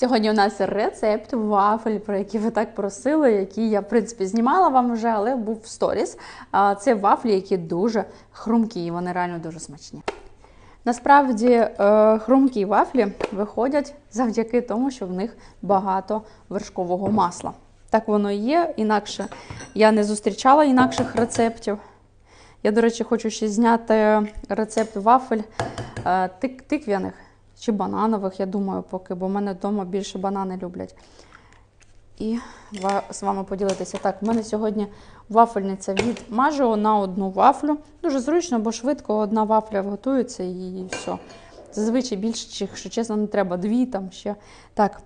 Сьогодні у нас рецепт вафель, про які ви так просили, які я, в принципі, знімала вам вже, але був в сторіс. Це вафлі, які дуже хрумкі, і вони реально дуже смачні. Насправді е, хрумкі вафлі виходять завдяки тому, що в них багато вершкового масла. Так воно і є, інакше я не зустрічала інакших рецептів. Я, до речі, хочу ще зняти рецепт вафель е, тик тиквяних чи бананових, я думаю, поки, бо в мене вдома більше банани люблять. І з вами поділитися. Так, в мене сьогодні вафельниця від Мажио на одну вафлю. Дуже зручно, бо швидко одна вафля готується і все. Зазвичай більше, якщо чесно, не треба. Дві там ще. Так,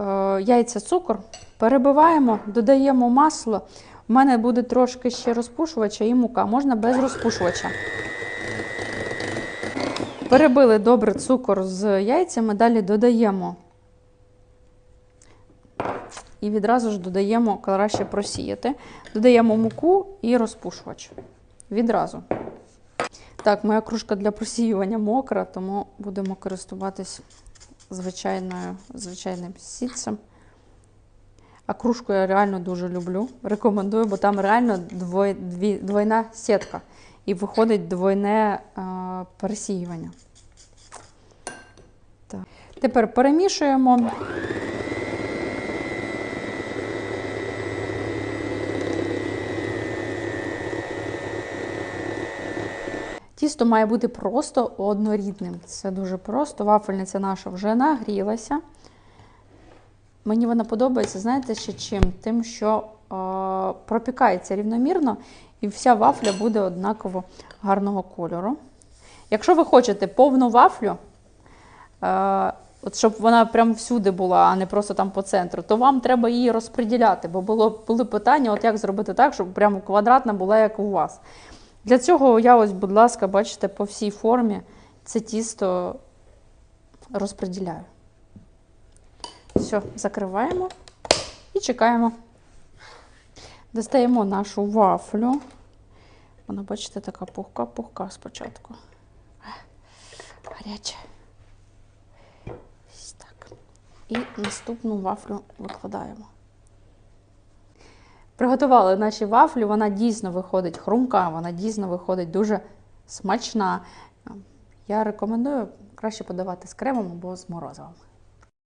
е, яйця, цукор. Перебиваємо, додаємо масло. У мене буде трошки ще розпушувача і мука. Можна без розпушувача. Перебили добре цукор з яйцями, далі додаємо. І відразу ж додаємо, краще просіяти. Додаємо муку і розпушувач. Відразу. Так, моя кружка для просіювання мокра, тому будемо користуватись звичайною, звичайним сітцем. А кружку я реально дуже люблю. Рекомендую, бо там реально двой, дві, двойна сітка. І виходить двойне е, пересіювання. Так. Тепер перемішуємо. Тісто має бути просто однорідним. Це дуже просто. Вафельниця наша вже нагрілася. Мені вона подобається, знаєте, ще чим? Тим, що е, пропікається рівномірно, і вся вафля буде однаково гарного кольору. Якщо ви хочете повну вафлю, от щоб вона прям всюди була, а не просто там по центру, то вам треба її розподіляти, бо було, були питання, от як зробити так, щоб прямо квадратна була, як у вас. Для цього я ось, будь ласка, бачите, по всій формі це тісто розподіляю. Все, закриваємо і чекаємо. Достаємо нашу вафлю. Вона, бачите, така пухка-пухка спочатку. Гаряча. І наступну вафлю викладаємо. Приготували наші вафлі, вона дійсно виходить хрумка, вона дійсно виходить дуже смачна. Я рекомендую краще подавати з кремом або з морозивом.